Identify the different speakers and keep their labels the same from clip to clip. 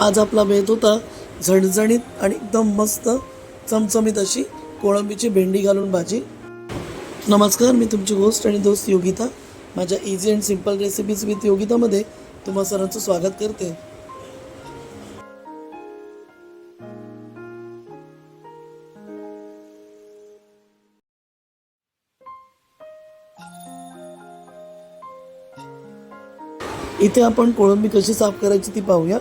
Speaker 1: आज आपला बेत होता झणझणीत आणि एकदम मस्त चमचमीत अशी कोळंबीची भेंडी घालून भाजी. नमस्कार मी तुमची होस्ट आणि दोस्त योगिता. माझ्या easy and simple recipes with योगितामध्ये तुम्हा सरांचं स्वागत करते. इथे आपण कोळंबी कशी साफ करायची ती पाहूया.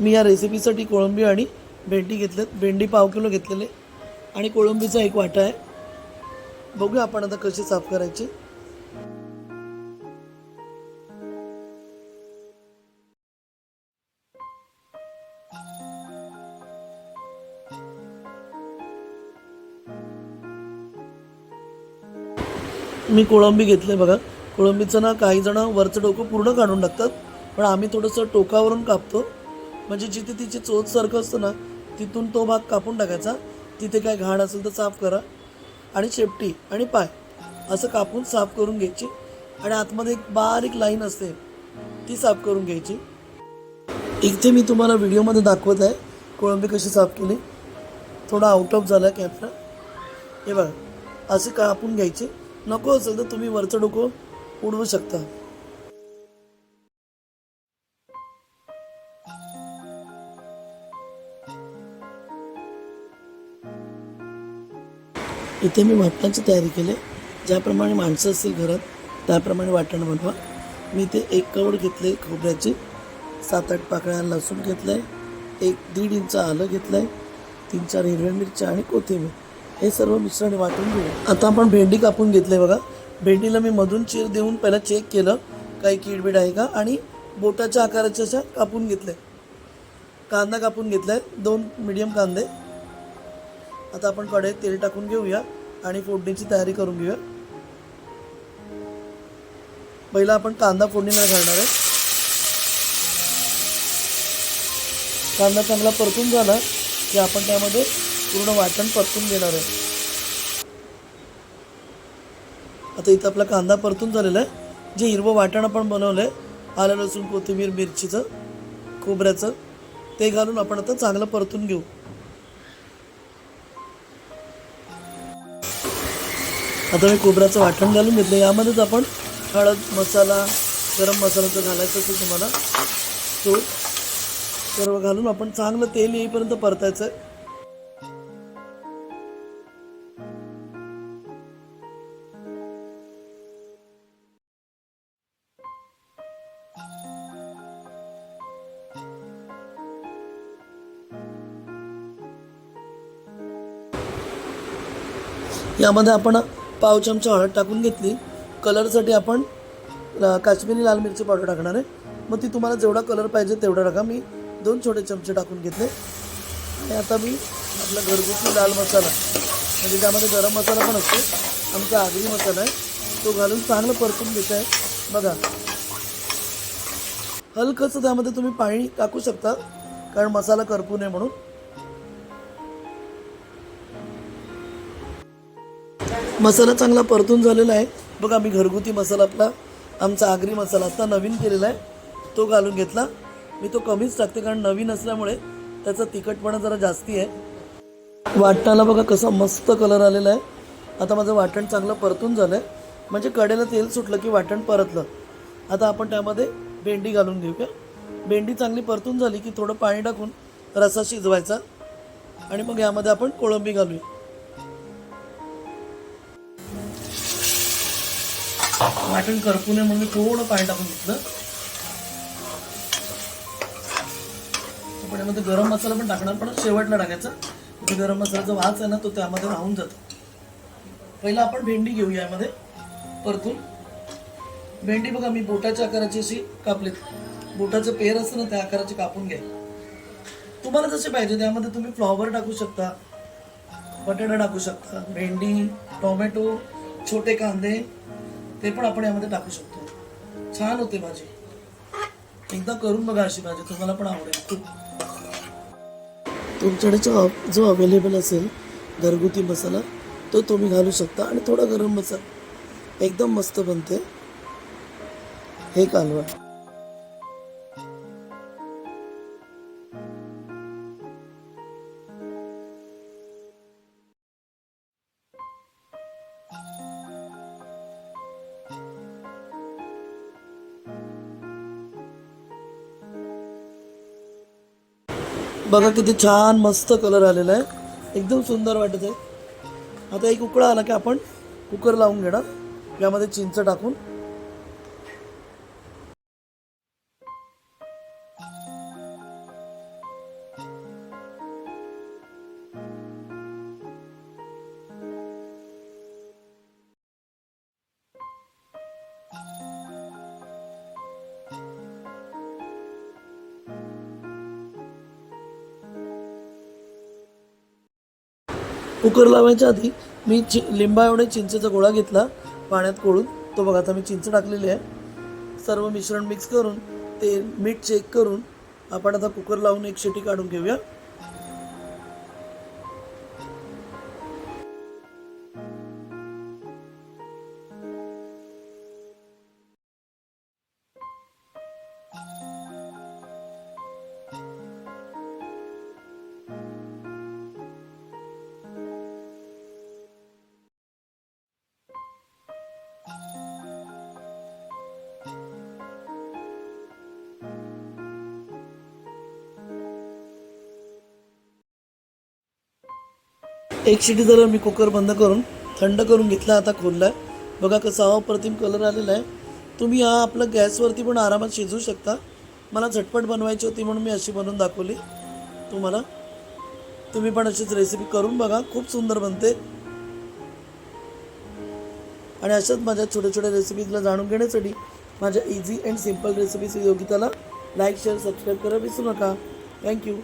Speaker 1: मी या रेसिपीसाठी कोळंबी आणि भेंडी घेतल्यात. भेंडी पाव किलो घेतलेले. आणि कोळंबीचा एक वाटा आहे. बघूया आपण आता कशी साफ करायची. मी कोळंबी घेतले बघा. कोळंबीचं ना काही जण वरचं डोकं पूर्ण काढून टाकतात. पण आम्ही थोडंसं टोकावरून कापतो. म्हणजे जिथे तिची चोचसारखं असतं ना तिथून तो भाग कापून टाकायचा. तिथे काय घाण असेल तर साफ करा. आणि शेपटी आणि पाय. असं कापून साफ करून घ्यायची. आणि आतमध्ये एक बारीक लाईन असते. ती साफ करून घ्यायची. इथे मी तुम्हाला व्हिडिओमध्ये दाखवत आहे कोळंबी कशी साफ केली. थोडा आउट ऑफ झाला कॅमेरा हे बघा असे कापून घ्यायचे. नको असेल तर तुम्ही वरचं डोकं उडवू शकता. इथे मी वाटणाची तयारी केली. ज्याप्रमाणे माणसं असतील घरात त्याप्रमाणे वाटण बनवा. मी इथे एक कवड घेतले खोबऱ्याची. सात आठ पाकळ्या लसूण घेतलं आहे एक दीड इंच आलं घेतलं आहे तीन चार हिरव्या मिरच्या आणि कोथिंबीर. हे सर्व मिश्रण वाटून घेऊ आता आपण भेंडी कापून घेतले बघा. भेंडीला मी मधून चीर देऊन पहिला चेक केलं. काही किडबीड आहे का? आणि बोटाच्या आकाराच्या अशा कापून घेतले कांदा कापून घेतला आहे दोन मिडियम कांदे. आता आपण कढईत तेल टाकून घेऊया आणि फोडणीची तयारी करून घेऊया. पहिला आपण कांदा फोडणीला घालणार आहे. कांदा चांगला परतून झाला की आपण त्यामध्ये पूर्ण वाटण परतून घेणार आहे. आता इथं आपला कांदा परतून झालेला आहे. जे हिरवं वाटण आपण बनवलं आहे आलं लसूण कोथिंबीर मिरचीचं खोबऱ्याचं ते घालून आपण आता चांगलं परतून घेऊ. आता मी खोबऱ्याचं वाटण घालून घेतलं यामध्येच आपण हळद मसाला गरम मसाल्याचं घालायचं असेल तुम्हाला तो सर्व घालून आपण चांगलं तेल येईपर्यंत परतायचं आहे यामध्ये आपण पाव चमचा हळद टाकून घेतली. कलरसाठी आपण काश्मीरी लाल मिरची पावडर टाकणार आहे. मग ती तुम्हाला जेवढा कलर पाहिजे तेवढा टाका. मी दोन छोटे चमचे टाकून घेतले. आणि आता मी आपला घरगुती लाल मसाला म्हणजे त्यामध्ये गरम मसाला पण असतो आमचा आगरी मसाला आहे तो घालून चांगलं परतून घेत आहे. बघा. हलकंसं त्यामध्ये तुम्ही पाणी टाकू शकता कारण मसाला करपू नये म्हणून. मसाला चांगला परतून झालेला आहे. बघा मी घरगुती मसाला आपला आमचा आगरी मसाला आता नवीन केलेला आहे. तो घालून घेतला. मी तो कमीच टाकते कारण नवीन असल्यामुळे त्याचा तिखटपणा जरा जास्ती आहे. वाटणाला बघा कसा मस्त कलर आलेला आहे. आता माझं वाटण चांगलं परतून झालं आहे म्हणजे कडेला तेल सुटलं की वाटण परतलं. आता आपण त्यामध्ये भेंडी घालून घेऊ का भेंडी चांगली परतून झाली की थोडं पाणी टाकून रसा शिजवायचा. आणि मग यामध्ये आपण कोळंबी घालूया. वाटण करपू नये म्हणून थोडं पाणी टाकून घेतलं. पण यामध्ये गरम मसाला पण टाकणार पण शेवटला टाकायचा. म्हणजे गरम मसाल्याचा वास आहे ना तो त्यामध्ये राहून जातो. पहिला आपण भेंडी घेऊया यामध्ये परतून. भेंडी बघा मी बोटाच्या आकाराची अशी कापलीत. बोटाचं पेर असतं ना त्या आकाराची कापून घ्या. तुम्हाला जसे पाहिजे त्यामध्ये तुम्ही फ्लॉवर टाकू शकता बटाटा टाकू शकता भेंडी टोमॅटो छोटे कांदे ते पण आपण यामध्ये टाकू शकतो. छान होते भाजी. एकदा करून बघा अशी भाजी तुम्हाला पण आवडेल. खूप. तुमच्याकडे जो जो अवेलेबल असेल घरगुती मसाला तो तुम्ही घालू शकता आणि थोडा गरम मसाला. एकदम मस्त बनते. हे कालवण बघा किती छान मस्त कलर आलेला आहे. एकदम सुंदर वाटत आहे. आता एक उकळा आला की आपण कुकर लावून घेणार. यामध्ये चिंच टाकून. कुकर लावायच्या आधी मी चि लिंबा एवढे चिंचेचा गोळा घेतला पाण्यात कोळून. तो बघा आता मी चिंच टाकलेली आहे. सर्व मिश्रण मिक्स करून ते मीठ चेक करून आपण आता कुकर लावून एक शिटी काढून घेऊया. एक शिटी जरा मी कुकर बंद करून थंड करून घेतला आता खोलला बघा कसा अप्रतिम कलर आलेला आहे. तुम्ही हा आपलं गॅसवरती पण आरामात शिजवू शकता. मला झटपट बनवायची होती म्हणून मी अशी बनवून दाखवली. तुम्हाला. तुम्ही पण अशीच रेसिपी करून बघा. खूप सुंदर बनते. आणि अशाच माझ्या छोट्या छोट्या रेसिपीजला जाणून घेण्यासाठी माझ्या इझी अँड सिंपल रेसिपीज योगिताला लाईक शेअर सबस्क्राईब करा विसरू नका. थँक्यू